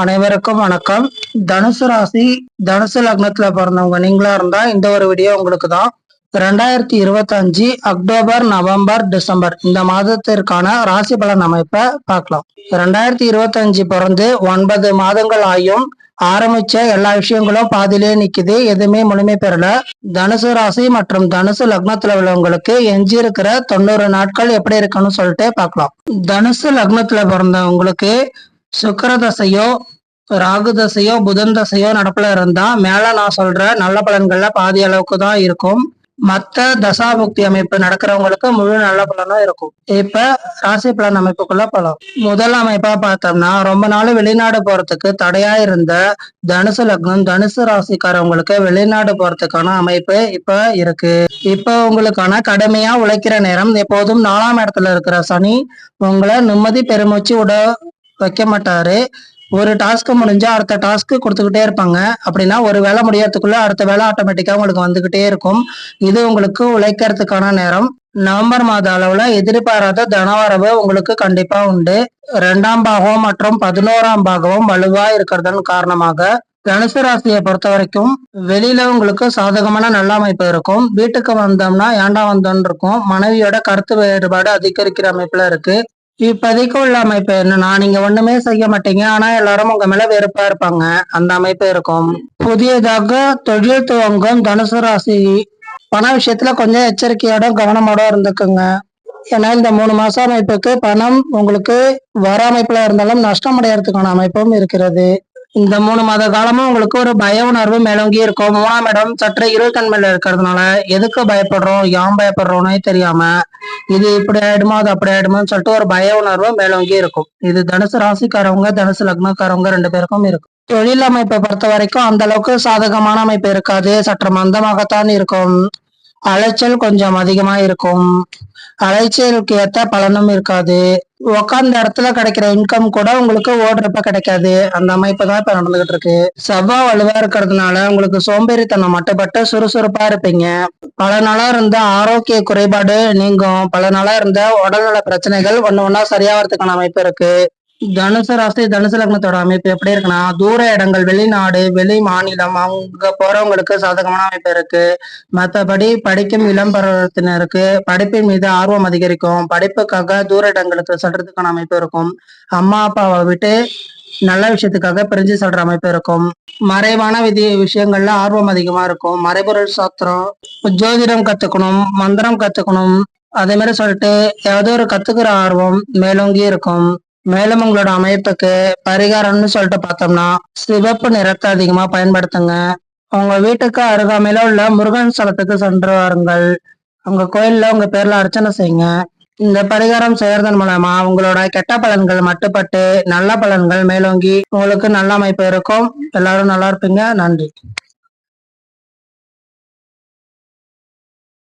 அனைவருக்கும் வணக்கம். தனுசு ராசி தனுசு லக்னத்துல பிறந்தவங்க நீங்களா இருந்தா இந்த ஒரு வீடியோ உங்களுக்கு தான் ரெண்டாயிரத்தி இருபத்தஞ்சு அக்டோபர் நவம்பர் டிசம்பர் இந்த மாதத்திற்கான ராசி பலன் அமைப்பை பார்க்கலாம். ரெண்டாயிரத்தி இருபத்தஞ்சு பிறந்து ஒன்பது மாதங்கள் ஆயும் ஆரம்பிச்ச எல்லா விஷயங்களும் பாதிலே நிக்குது. எதுவுமே முழுமை பெறல. தனுசு ராசி மற்றும் தனுசு லக்னத்துல உள்ளவங்களுக்கு எஞ்சி இருக்கிற தொண்ணூறு நாட்கள் எப்படி இருக்குன்னு சொல்லிட்டு பார்க்கலாம். தனுசு லக்னத்துல பிறந்தவங்களுக்கு சுக்கிர தசையோ ராகு தசையோ புதன் தசையோ நடப்புல இருந்தா மேல நான் சொல்ற நல்ல பலன்கள்ல பாதி அளவுக்கு தான் இருக்கும். மத்த தசாபுக்தி அமைப்பு நடக்கிறவங்களுக்கு முழு நல்ல பலனும் இருக்கும். இப்ப ராசி பலன் அமைப்புக்குள்ள பலம். முதல் அமைப்பா பார்த்தோம்னா ரொம்ப நாள் வெளிநாடு போறதுக்கு தடையா இருந்த தனுசு லக்னம் தனுசு ராசிக்காரவங்களுக்கு வெளிநாடு போறதுக்கான அமைப்பு இப்ப இருக்கு. இப்ப உங்களுக்கான கடுமையா உழைக்கிற நேரம் எப்போதும் நாலாம் இடத்துல இருக்கிற சனி உங்களை நிம்மதி பெருமூச்சு விட வைக்க மாட்டாரு. ஒரு டாஸ்க் முடிஞ்சா அடுத்த டாஸ்க் கொடுத்துக்கிட்டே இருப்பாங்க. அப்படின்னா ஒரு வேலை முடியறதுக்குள்ள அடுத்த வேலை ஆட்டோமேட்டிக்கா உங்களுக்கு வந்துகிட்டே இருக்கும். இது உங்களுக்கு உழைக்கிறதுக்கான நேரம். நவம்பர் மாத அளவுல எதிர்பாராத தனவரவு உங்களுக்கு கண்டிப்பா உண்டு. ரெண்டாம் பாகம் மற்றும் பதினோராம் பாகமும் வலுவா இருக்கிறதன் காரணமாக தனுசு ராசியை பொறுத்த வரைக்கும் வெளியில உங்களுக்கு சாதகமான நல்ல அமைப்பு இருக்கும். வீட்டுக்கு வந்தோம்னா ஏண்டா வந்தோன்னு இருக்கும். மனைவியோட கருத்து வேறுபாடு அதிகரிக்கிற அமைப்புல இருக்கு. இப்போதைக்கு உள்ள அமைப்பு என்னன்னா நீங்க ஒண்ணுமே செய்ய மாட்டீங்க. ஆனா எல்லாரும் உங்க மேல வெறுப்பா இருப்பாங்க. அந்த அமைப்பு இருக்கும். புதியதாக தொழில் துவங்கும் தனுசு ராசி பண விஷயத்துல கொஞ்சம் எச்சரிக்கையோட கவனமோட இருந்துக்குங்க. ஏன்னா இந்த மூணு மாச அமைப்புக்கு பணம் உங்களுக்கு வர அமைப்புல இருந்தாலும் நஷ்டம் அடையறதுக்கான அமைப்பும் இருக்கிறது. இந்த மூணு மாத காலமும் உங்களுக்கு ஒரு பய உணர்வு மேலோங்கி இருக்கும். மூணாம் இடம் சற்று இருள் தன்மையில இருக்கிறதுனால எதுக்கு பயப்படுறோம்? யாம் பயப்படுறோம்னே தெரியாம இது இப்படி ஆயிடுமோ அது அப்படி ஆயிடுமோன்னு சொல்லிட்டு ஒரு பய உணர்வு மேலோங்கி இருக்கும். இது தனுசு ராசிக்காரவங்க தனுசு லக்னக்காரவங்க ரெண்டு பேருக்கும் இருக்கும். தொழில் அமைப்பை பொறுத்த வரைக்கும் அந்த அளவுக்கு சாதகமான அமைப்பு இருக்காது. சற்று மந்தமாகத்தான் இருக்கும். அலைச்சல் கொஞ்சம் அதிகமா இருக்கும். அலைச்சலுக்கு ஏத்த பலனும் இருக்காது. உட்காந்த இடத்துல கிடைக்கிற இன்கம் கூட உங்களுக்கு ஓடுறப்ப கிடைக்காது. அந்த அமைப்பு தான் இப்ப நடந்துகிட்டு இருக்கு. செவ்வாய் வலுவா இருக்கிறதுனால உங்களுக்கு சோம்பேறித்தனம் மட்டுப்பட்டு சுறுசுறுப்பா இருப்பீங்க. பல நாளா இருந்த ஆரோக்கிய குறைபாடு நீங்கும். பல நாளா இருந்த உடல்நல பிரச்சனைகள் ஒண்ணு ஒன்னா சரியாகிறதுக்கான அமைப்பு இருக்கு. தனுசு ராசி தனுசு லக்னத்தோட அமைப்பு எப்படி இருக்குன்னா தூர இடங்கள் வெளிநாடு வெளி மாநிலம் அங்க போறவங்களுக்கு சாதகமான அமைப்பு இருக்கு. மற்றபடி படிக்கும் இளம் பருவத்தினருக்கு படிப்பின் மீது ஆர்வம் அதிகரிக்கும். படிப்புக்காக தூர இடங்களுக்கு செல்றதுக்கான அமைப்பு இருக்கும். அம்மா அப்பாவை விட்டு நல்ல விஷயத்துக்காக பிரிஞ்சு செல்ற அமைப்பு இருக்கும். மறைவான விதி விஷயங்கள்ல ஆர்வம் அதிகமா இருக்கும். மறைபொருள் சாஸ்திரம் ஜோதிடம் கத்துக்கணும் மந்திரம் கத்துக்கணும். அதே மாதிரி சொல்லிட்டு ஏதோ ஒரு கத்துக்கிற ஆர்வம் மேலோங்கி இருக்கும். மேலும் உங்களோட அமைப்புக்கு பரிகாரம்னு சொல்லிட்டு பார்த்தோம்னா சிவப்பு நிறத்தை அதிகமா பயன்படுத்துங்க. உங்க வீட்டுக்கு அருகாமையில உள்ள முருகன் ஸ்தலத்துக்கு சென்று வாருங்கள். உங்க கோயில்ல உங்க பேர்ல அர்ச்சனை செய்யுங்க. இந்த பரிகாரம் செய்யறதன் மூலமா உங்களோட கெட்ட பலன்கள் மட்டுப்பட்டு நல்ல பலன்கள் மேலோங்கி உங்களுக்கு நல்ல அமைப்பு இருக்கும். எல்லாரும் நல்லா இருப்பீங்க. நன்றி.